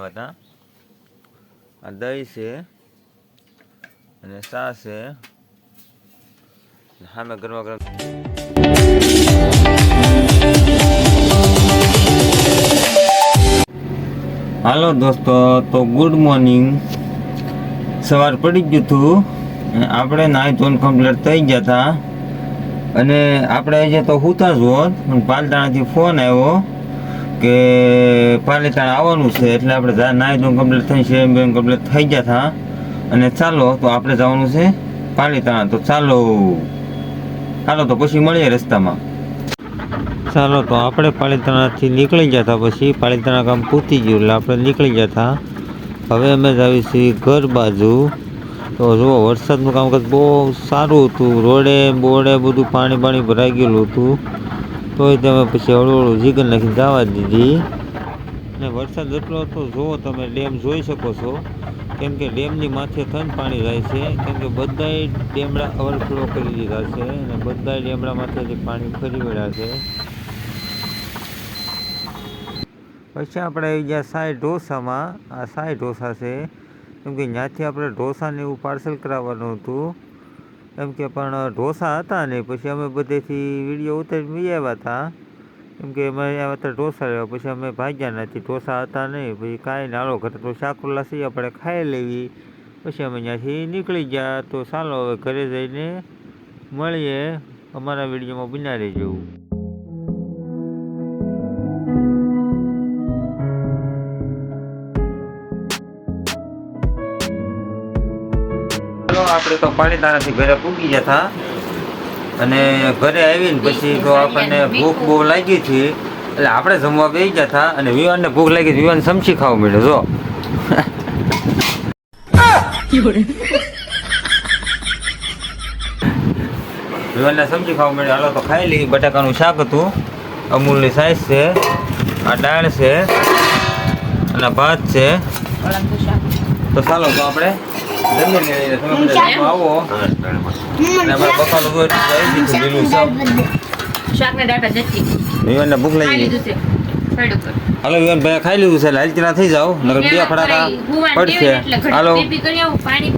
હતા આ દહીં છે અને સા છે. સામે ગરમા ગરમ હાલો દોસ્તો, તો ગુડ મોર્નિંગ સવાર પડી ગયું હતું આપણે નાઈ ધોન કમ્પ્લીટ થઈ ગયા હતા. અને આપણે જે તો હુતા જ હોત, પણ પાલતાણાથી ફોન આવ્યો. કે પાલીતાણા આવવાનું છે એટલે આપણે નાહી ધોન કમ્પ્લીટ થઈ છે, એમ કમ્પ્લીટ થઈ ગયા હતા અને ચાલો, તો આપણે જવાનું છે પાલીતાણા તો ચાલો ચાલો તો પછી મળીએ રસ્તામાં. ચાલો તો આપણે પાલીતાણાથી નીકળી ગયા હતા પછી. પાલીતાણા ગામ પૂતી ગયું એટલે આપણે નીકળી ગયા હતા હવે અમે જાવી છીએ ઘર બાજુ. તો જુઓ, વરસાદનું કામકાજ બહુ સારું હતું. રોડે બોડે બધું પાણી પાણી ભરાઈ ગયેલું હતું. તોય તમે પછી હળવું જીગર નાખીને જવા દીધી. અને વરસાદ એટલો હતો જુઓ તમે ડેમ જોઈ શકો છો. કેમ કે ડેમની માથે થન પાણી જાય છે. કેમ કે બધાય ડેમડા ઓવરફ્લો કરી દીધા છે અને બધા ડેમડા માથેથી પાણી ફરી વળ્યા છે. પછી આપણે આવી ગયા સાઈ ઢોસામાં. આ સાઈ ઢોસા છે. કેમ કે ત્યાંથી આપણે ઢોસાને એવું પાર્સલ કરાવવાનું હતું. એમ કે પણ ઢોસા હતા ને, પછી અમે બધેથી વીડિયો ઉતારીને લઈ હતા એમ કે અમે આવ્યા હતા ઢોસા લેવા, પછી અમે ભાગ્યા નથી, ઢોસા હતા નહીં, પછી કાંઈ નાળો ઘરે તો શાકુલા સી આપણે ખાઈ લેવી. પછી અમે ત્યાંથી નીકળી ગયા, તો ચાલો હવે ઘરે જઈને મળીએ અમારા વિડીયોમાં બિનારી રહેજો આપણે તો પાલીતાણાથી ઘરે પૂગી ગયા હતા. અને ઘરે આવીને પછી તો આપણને ભૂખ બહુ લાગી હતી. એટલે આપણે જમવા બેસી ગયા હતા અને વિવાનને ભૂખ લાગી વિવાન સમસી ખાવા મળ્યો જો. વિવાનને સમજી ખાવા મળ્યો. હાલો તો ખાઈ લઈ બટાકાનું શાક હતું. અમૂલની સાઈઝ છે આ દાળ છે અને ભાત છે. તો ચાલો તો આપણે ભૂખ લાગી હાલો વિવાન ભાઈ ખાઈ લીધું છે. એટલે હાલચીના થઈ જાવ નકર બે ફટાકા પડશે હાલો.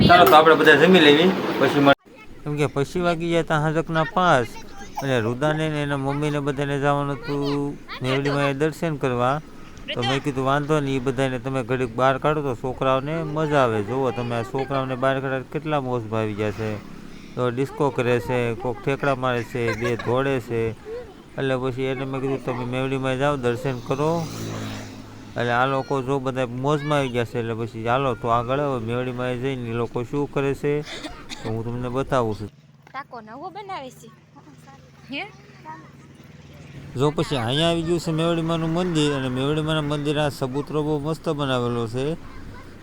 ચાલો તો આપણે બધા જમી લેવી. પછી કેમ કે પછી વાગી જાય ત્યાં હાજકના પાંચ. અને રુદાને એના એના મમ્મીને બધાને જવાનું હતું. મેવડીમાં દર્શન કરવા. તો મેં કીધું, વાંધો નહીં, એ બધાને તમે ઘડીક બહાર કાઢો તો છોકરાઓને મજા આવે. જુઓ તમે, આ છોકરાઓને બહાર કાઢો કેટલા મોજ ભાવી જશે તો ડિસ્કો કરે છે, કોક ઠેકડા મારે છે, બે ધોળે છે. એટલે પછી એને મેં કીધું, તમે મેવડીમાં જાઓ, દર્શન કરો. એટલે આ લોકો જો બધા મોજમાં આવી ગયા છે, એટલે પછી ચાલો તો આગળ મેવડીમાં જઈને એ લોકો શું કરે છે, તો હું તમને બતાવું છું. ટાકો નવો બનાવે છે. હે? જો પછી અહીંયા આવી ગયું છે મેવડીમાનું મંદિર અને મેવડીમાના મંદિર આ સબૂતરો બહુ મસ્ત બનાવેલો છે.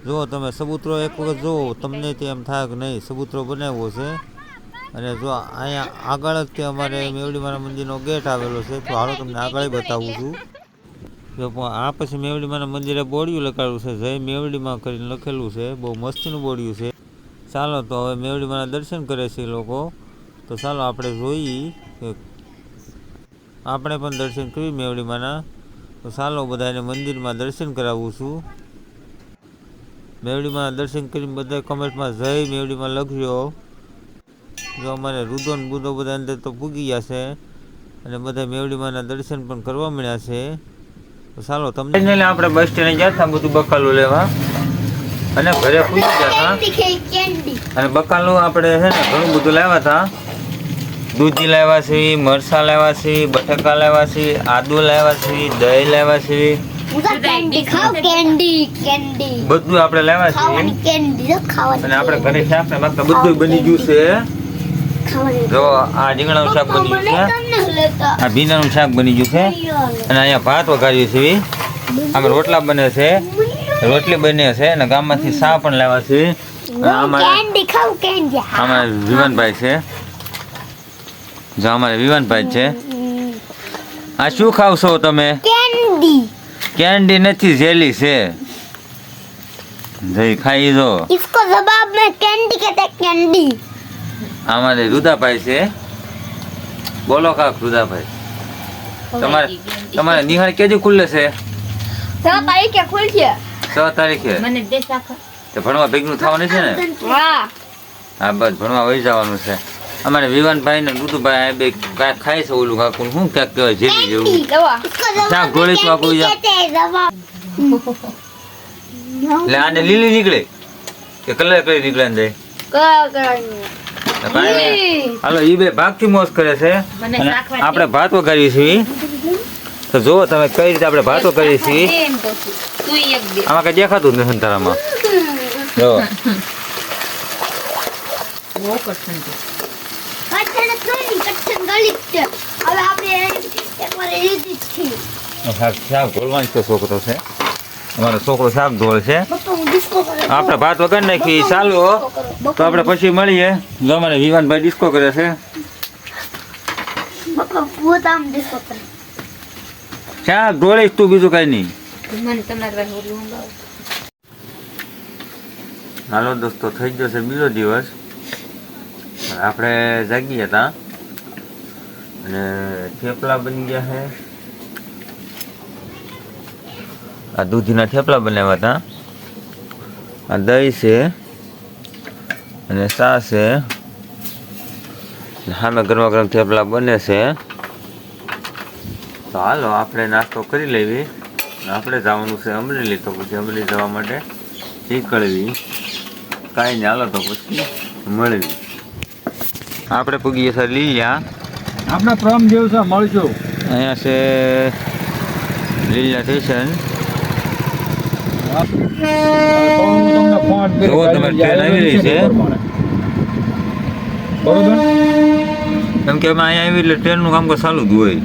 જુઓ તમે સબૂતરો એક વખત જુઓ, તમને તે એમ થાય કે નહીં. સબૂતરો બનાવ્યો છે અને જો અહીંયા આગળ જ તે અમારે મેવડીમાના મંદિરનો ગેટ આવેલો છે. તો હાલો તમને આગળ બતાવું છું. જો આ પછી મેવડીમાના મંદિરે બોડિયું લખાડ્યું છે. જય મેવડીમાં કરીને લખેલું છે. બહુ મસ્તીનું બોડિયું છે. ચાલો તો હવે મેવડીમાના દર્શન કરે છે લોકો. તો ચાલો આપણે જોઈએ કે આપણે પણ દર્શન કરી મેવડીમાંના તો ચાલો બધાને મંદિરમાં દર્શન કરાવું છું. મેવડીમાં દર્શન કરીને બધા કમેન્ટમાં જય મેવડીમાં લખજો. જો અમારે રુદો ને બુદો બધા અંદર તો પૂગી ગયા છે. અને બધા મેવડીમાંના દર્શન પણ કરવા મળ્યા છે. તો ચાલો તમને આપણે બસ સ્ટેન્ડ ગયા હતા બધું બકાલું લેવા. અને ઘરે પૂછી ગયા હતા અને બકાલું આપણે છે ને ઘણું બધું લાવ્યા હતા દૂધી લાવ્યા છે મરસા લાવ્યા છે બટાકા લાવ્યા છે આદુ લાવ્યા છે દહીં લાવ્યા છે કેન્ડી ખાવ કેન્ડી કેન્ડી. બધું આપણે લાવ્યા ખાવાની છે કેન્ડી તો ખાવાની. અને આપણે ઘરે શાક ને માગતા બધું બની ગયું છે. જો આ રીંગણાનું શાક બની ગયું છે. આ ભીંડાનું શાક બની ગયું છે. અને અહીંયા ભાત વઘાર્યું છે આમાં રોટલા બને છે. રોટલી બને છે અને ગામમાંથી શા પણ લાવ્યા છે અમારે વિવાનભાઈ છે. જો અમારે વિવાનભાઈ છે આ શું ખાવ છો તમે કેન્ડી કેન્ડી નથી જેલી છે જઈ ખાઈ જો इसको जवाब में कैंडी कहते हैं कैंडी અમારે રુદાભાઈ છે બોલો કાક રુદાભાઈ તમારે તમારે નિહાળ કેદી ખુલ્લે છે तो तारीख क्या खुल गया છ તારીખે મને બે શાખા તે ભણવા ભેગું થવાનું છે ને વાહ હા બસ ભણવા વહી જવાનું છે અમારે વિવાનભાઈ ને દુદુભાઈ આ બે કાંઈ ખાય છે ઓલું કાકું શું ક્યાંક કહેવાય જેવી. જેવું ત્યાં ક્યાં ગોળી તો યાર? એટલે આને લીલી નીકળે. કે કલર કઈ નીકળે ને. હાલો ઈ બે ભાગથી મોજ કરે છે. આપણે ભાત વગાડીએ છીએ. તો જુઓ તમે કઈ રીતે આપણે ભાતો છીએ. દે આમાં કઈ દેખાતું જ નથી તારામાં. જો કઠણ છે. હવે આપણે એકવાર લીધી જ છીએ શાક શાક તો છોકરો છે અમારો છોકરો શાક ધોળ છે આપણે ભાત વગર નાખી ચાલુ હો. તો આપણે પછી મળીએ જો અમારે વિવાનભાઈ ડિસ્કો કરે છે પપ્પા હું આમ ડિસ્કો કરે શાક ધોળીશ તું બીજું કઈ નહીં. હાલો દોસ્તો થઈ ગયો છે બીજો દિવસ આપણે જાગી હતા અને થેપલા બની ગયા છે આ દૂધીના થેપલા બનાવ્યા હતા આ દહીં છે, અને સા છે સામે ગરમા ગરમ થેપલા બને છે. તો હાલો, આપણે નાસ્તો કરી લેવી. આપણે જવાનું છે અમરેલી, તો પછી અમરેલી જવા માટે નીકળવી કાંઈ નહીં, હાલો તો પછી મળવી આપણે પૂગીએ સર લીલિયા આપણે પ્રમ દિવસે મળશું. અહીંયા છે લીલિયા સ્ટેશન. તમે ટ્રેન આવી રહી છે. બરોબર? કેમ કે અમે અહીંયા આવી એટલે ટ્રેનનું કામ ચાલુ જ હોય.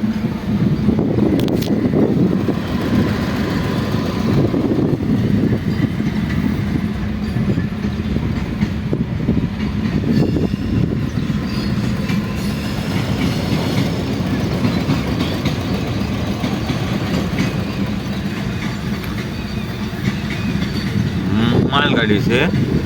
માલગાડી છે.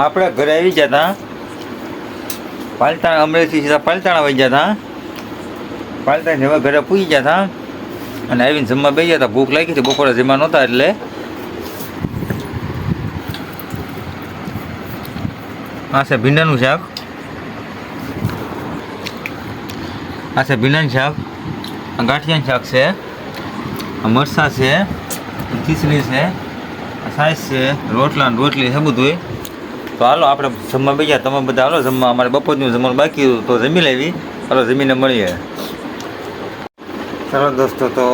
આપણે ઘરે આવી ગયા હતા પાલતાણા અમરેલીથી સીધા પાલતાણા વહી ગયા હતા પાલતાણા હવે ઘરે પૂરી ગયા હતા અને આવીને જમવા બે ગયા હતા ભૂખ લાગી હતી. બપોરે જમવા નહોતા એટલે. આ છે ભીંડાનું શાક. આ છે ભીંડાનું શાક. આ ગાંઠિયાનું શાક છે. આ મરસા છે. ખીચડી છે. સાઈઝ છે. રોટલા રોટલી છે બધું તો હાલો, આપણે જમવા બીજા તમે બધા હાલો, જમવા અમારે બપોરનું જમવાનું બાકી હતું, તો જમી લેવી. હાલો, જમીને મળીએ. ચાલો દોસ્તો, તો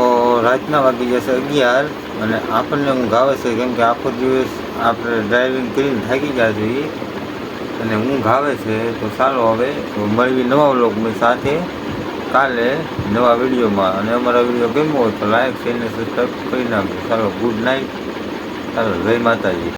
રાતના વાગી જશે અગિયાર અને આપણને ઊંઘ આવે છે કેમ કે આખો દિવસ આપણે ડ્રાઇવિંગ કરીને થાકી ગયા જોઈએ અને ઊંઘ આવે છે, તો ચાલો હવે, તો મળવી નવા વ્લોગની સાથે. કાલે નવા વિડીયોમાં. અને અમારા વીડિયો ગમ્યો હોય તો લાઈક શેર ને સબસ્ક્રાઈબ કરી નાખજો. ચાલો ગુડ નાઇટ ચાલો, જય માતાજી.